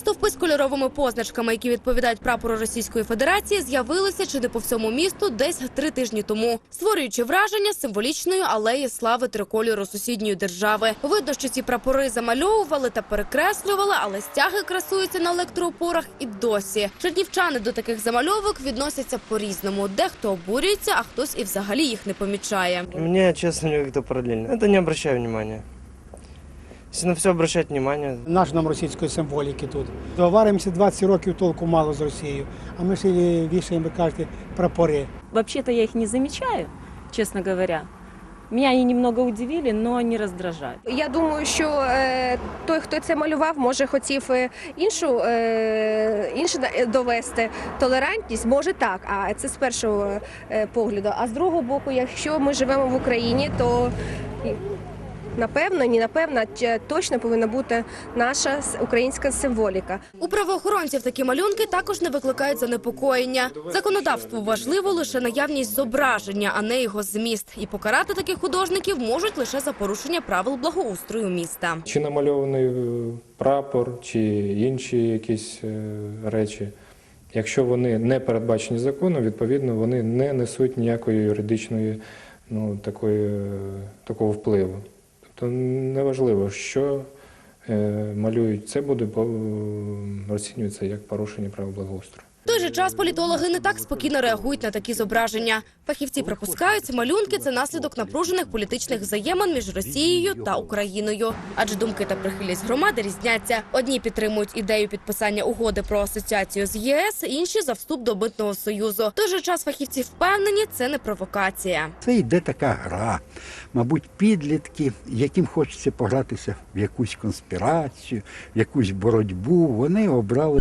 Стовпи з кольоровими позначками, які відповідають прапору Російської Федерації, з'явилися чи не по всьому місту десь три тижні тому, створюючи враження символічної алеї слави трикольору сусідньої держави. Видно, що ці прапори замальовували та перекреслювали, але стяги красуються на електроопорах і досі. Чернівчани до таких замальовок відносяться по-різному. Дехто обурюється, а хтось і взагалі їх не помічає. Мне, честно, мне как-то параллельно. Это не обращаю внимания. На все обращать внимание, Наш нам російської символіки тут. Доваримося 20 років толку мало з Росією, а ми ще вішаємо, ви кажете, прапори. Вообще-то я их не замечаю, честно говоря. Меня они немного удивили, но не раздражают. Я думаю, що е, той, хто це малював, може хотів е, іншу, е, інше довести толерантність. Може так, а це з першого е, погляду. А з другого боку, якщо ми живемо в Україні, то напевно, ні, напевно, точно повинна бути наша українська символіка. У правоохоронців такі малюнки також не викликають занепокоєння. Законодавству важливо лише наявність зображення, а не його зміст. І покарати таких художників можуть лише за порушення правил благоустрою міста. Чи намальований е, прапор, чи інші якісь е, речі. Якщо вони не передбачені законом, відповідно вони не несуть ніякої юридичної ну, такої, е, такого впливу. Тобто неважливо, що е, малюють, це буде розцінюється як порушення правил благоустрою. В той же час політологи не так спокійно реагують на такі зображення. Фахівці припускають, малюнки це наслідок напружених політичних взаємин між Росією та Україною. Адже думки та прихильність громади різняться. Одні підтримують ідею підписання угоди про асоціацію з ЄС, інші за вступ до митного союзу. В той же час фахівці впевнені, це не провокація. Це йде така гра, мабуть, підлітки, яким хочеться погратися в якусь конспірацію, в якусь боротьбу. Вони обрали